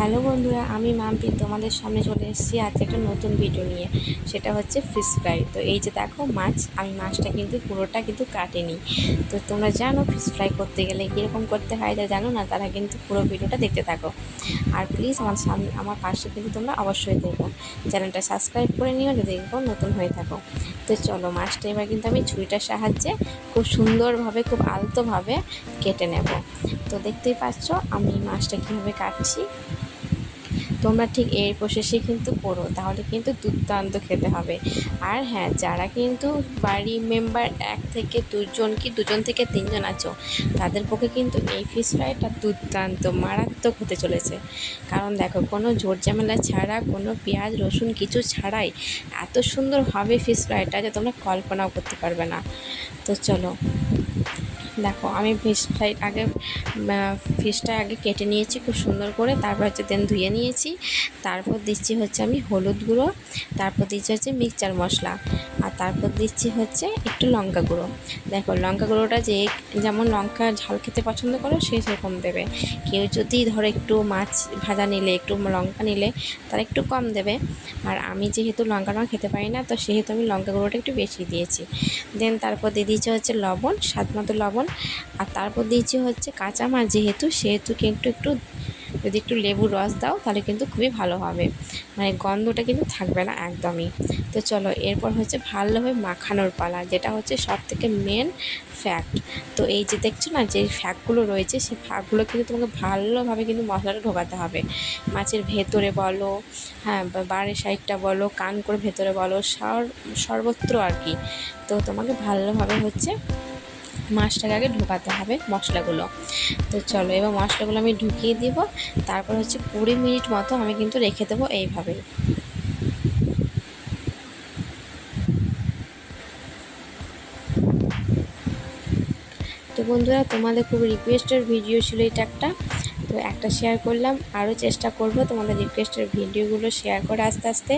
Hello বন্ধুরা, আমি মাম্পি তোমাদের সামনে চলে এসেছি আজকে একটা নতুন ভিডিও নিয়ে। সেটা হচ্ছে ফিশ ফ্রাই তো এই যে দেখো মাছ, আমি মাছটা কিন্তু পুরোটা কিন্তু কাটিনি। তো তোমরা জানো ফিশ ফ্রাই করতে গেলে কীরকম করতে হয় যা জানো না? তারা কিন্তু পুরো ভিডিওটা দেখতে থাকো। আর প্লিজ আমার সামনে আমার পাশে কিন্তু তোমরা অবশ্যই দেখো। চ্যানেলটা সাবস্ক্রাইব করে নিও যদি দেখব নতুন হয়ে থাকো। তো চলো মাছটা এবার কিন্তু আমি ছুরিটার সাহায্যে খুব সুন্দরভাবে, খুব আলতোভাবে কেটে নেব। তো দেখতেই পাচ্ছ আমি মাছটা কীভাবে কাটছি। তোমরা ঠিক এই প্রসেসে কিন্তু করো তাহলে কিন্তু দুর্দান্ত খেতে হবে। আর হ্যাঁ যারা কিন্তু বাড়ি মেম্বার এক থেকে দুজন কি দুজন থেকে তিনজন আছো, তাদের পক্ষে কিন্তু এই ফিশ ফ্রাইটা দুর্দান্ত, মারাত্মক হতে চলেছে। কারণ দেখো, কোনো ঝোর ঝামেলা ছাড়া, কোনো পেঁয়াজ, রসুন কিছু ছাড়াই এত সুন্দর হবে ফিশ ফ্রাইটা যে তোমরা কল্পনাও করতে পারবে না। তো চলো দেখো, আমি ফিশ ফ্রাই আগে ফিশটা আগে কেটে নিয়েছি খুব সুন্দর করে। তারপর হচ্ছে দেন ধুয়ে নিয়েছি। তারপর দিচ্ছি হচ্ছে আমি হলুদ গুঁড়ো। তারপর দিচ্ছি হচ্ছে মিক্সচার মশলা। আর তারপর দিচ্ছি হচ্ছে একটু লঙ্কা গুঁড়ো। দেখো, লঙ্কা গুঁড়োটা যে যেমন লঙ্কা ঝাল খেতে পছন্দ করো, সে সেরকম দেবে। কেউ যদি ধরো একটু মাছ ভাজা নিলে, একটু লঙ্কা নিলে, তারা একটু কম দেবে। আর আমি যেহেতু লঙ্কা লঙ্কা খেতে পারি না, তো সেহেতু আমি লঙ্কা গুঁড়োটা একটু বেশি দিয়েছি। দেন তারপর দিয়ে দিয়েছি হচ্ছে লবণ, স্বাদ মতো লবণ। আর তারপর দিয়েছি হচ্ছে কাঁচা মাছ যেহেতু, সেহেতু কিন্তু একটু, যদি একটু লেবুর রস দাও তাহলে কিন্তু খুবই ভালো হবে। মানে গন্ধটা কিন্তু থাকবে না একদমই। তো চলো, এরপর হচ্ছে ভালোভাবে মাখানোর পালা, যেটা হচ্ছে সব থেকে মেন ফ্যাক্ট তো এই যে দেখছ না, যে ফ্যাক্টগুলো রয়েছে সেই ফ্যাক্টগুলো কিন্তু তোমাকে ভালোভাবে কিন্তু মশলাটা ঢোকাতে হবে। মাছের ভেতরে বলো হ্যাঁ বাড়ির সাইডটা বলো কান করে ভেতরে বলো, সর, সর্বত্র আর কি। তো তোমাকে ভালোভাবে হচ্ছে মাছটাকে আগে ঢোকাতে হবে মশলাগুলো। তো চলো, এবার মশলাগুলো আমি ঢুকিয়ে দিব। তারপর হচ্ছে কুড়ি মিনিট মতো আমি কিন্তু রেখে দেবো এইভাবে। তো বন্ধুরা, তোমাদের খুব রিকোয়েস্টের ভিডিও ছিল এটা একটা। তো একটা শেয়ার করলাম। আরও চেষ্টা করব তোমাদের রিকোয়েস্টের ভিডিওগুলো শেয়ার করে আস্তে আস্তে।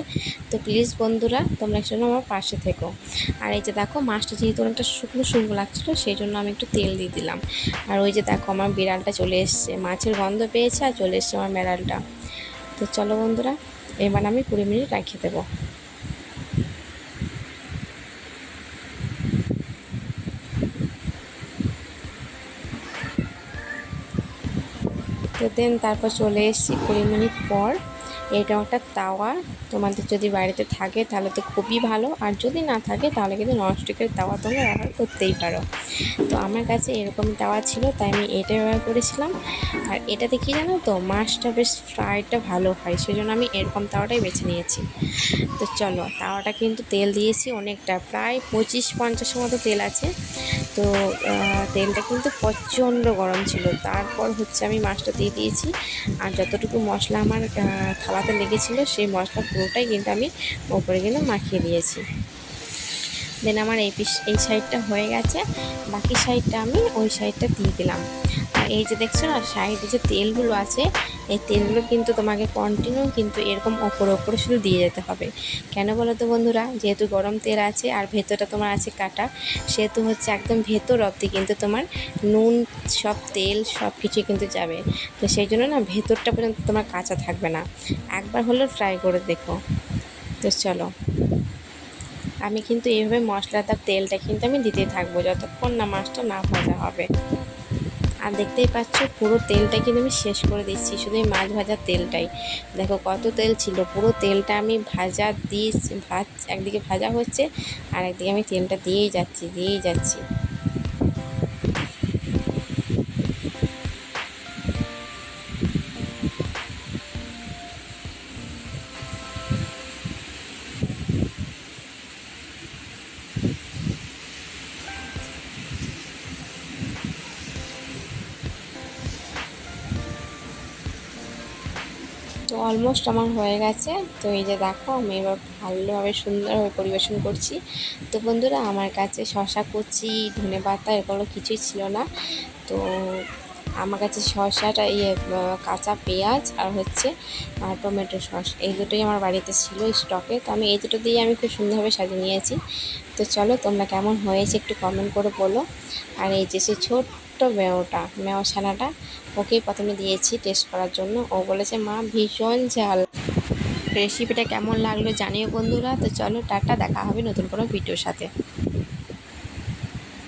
তো প্লিজ বন্ধুরা, তোমরা একটু আমার পাশে থেকো। আর এই যে দেখো, মাছটা যেহেতু অনেকটা শুকনো শুকনো লাগছিল, সেই জন্য আমি একটু তেল দিয়ে দিলাম। আর ওই যে দেখো, আমার বিড়ালটা চলে এসছে। মাছের গন্ধ পেয়েছে আর চলে এসছে আমার বিড়ালটা তো চলো বন্ধুরা, এবার আমি কুড়ি মিনিট রাখিয়ে দেবো। তো দেন তারপর চলে এসেছি কুড়ি মিনিট পর। এটা একটা তাওয়া। তোমাদের যদি বাড়িতে থাকে তাহলে তো খুবই ভালো। আর যদি না থাকে তাহলে কিন্তু ননস্টিকের তাওয়া তোমরা ব্যবহার করতেই পারো। তো আমার কাছে এরকম তাওয়া ছিল, তাই আমি এটা ব্যবহার করেছিলাম। আর এটাতে কি জানো তো? মাছটা বেশ ফ্রাইটা ভালো হয় সেই জন্য আমি এরকম তাওয়াটাই বেছে নিয়েছি। তো চলো, তাওয়াটা কিন্তু তেল দিয়েছি অনেকটা, প্রায় পঁচিশ পঞ্চাশের মতো তেল আছে। তো তেলটা কিন্তু প্রচণ্ড গরম ছিল। তারপর হচ্ছে আমি মাছটা দিয়ে দিয়েছি। আর যতটুকু মশলা আমার থালাতে লেগেছিলো, সেই মশলা পুরোটাই কিন্তু আমি ওপরে কিন্তু মাখিয়ে দিয়েছি। দেন আমার এই পিস, এই সাইডটা হয়ে গেছে, বাকি সাইডটা আমি ওই সাইডটা দিয়ে দিলাম। আর এই যে দেখছ না, সাইডে যে তেলগুলো আছে এই তেলগুলো কিন্তু তোমাকে কন্টিনিউ কিন্তু এরকম ওপরে ওপরে শুধু দিয়ে যেতে হবে। কেন বলো তো বন্ধুরা? যেহেতু গরম তেল আছে আর ভেতরটা তোমার আছে কাটা, সেহেতু হচ্ছে একদম ভেতর অবধি কিন্তু তোমার নুন, সব তেল, সব কিছুই কিন্তু যাবে। তো সেই জন্য না ভেতরটা পর্যন্ত তোমার কাঁচা থাকবে না। একবার হলেও ট্রাই করে দেখো। তো চলো। আমি কিন্তু এইভাবে মশলাদার তেলটা কিন্তু আমি দিতে থাকব, যতক্ষণ না মাছটা না ভাজা হবে। আর দেখতেই পাচ্ছ, পুরো তেলটা কিন্তু আমি শেষ করে দিচ্ছি, শুধু এই মাছ ভাজার তেলটাই। দেখো কত তেল ছিল, পুরো তেলটা আমি ভাজা দিয়ে ভাজ, একদিকে ভাজা হচ্ছে আর একদিকে আমি তেলটা দিয়েই যাচ্ছি দিয়েই যাচ্ছি। তো অলমোস্ট আমার হয়ে গেছে। তো এই যে দেখো, আমি এবার ভালোভাবে সুন্দরভাবে পরিবেশন করছি। তো বন্ধুরা, আমার কাছে শশা কুচি, ধনে পাতা এগুলো কিছুই ছিল না। তো আমার কাছে শসাটা ইয়ে কাঁচা পেঁয়াজ আর হচ্ছে টমেটো সস এই দুটোই আমার বাড়িতে ছিল স্টকে। তো আমি এই দুটো দিয়ে আমি খুব সুন্দরভাবে সাজিয়ে নিয়েছি। তো চলো, তোমরা কেমন হয়েছে একটু কমেন্ট করে বলো। আর এই যে সে ছোট্ট মেওটা মেও ছানাটা ওকেই প্রথমে দিয়েছি টেস্ট করার জন্য। ও বলেছে, মা, ভীষণ ঝাল। রেসিপিটা কেমন লাগল জানিও বন্ধুরা। তো চলো, টাটা, দেখা হবে নতুন কোনো ভিডিওর সাথে।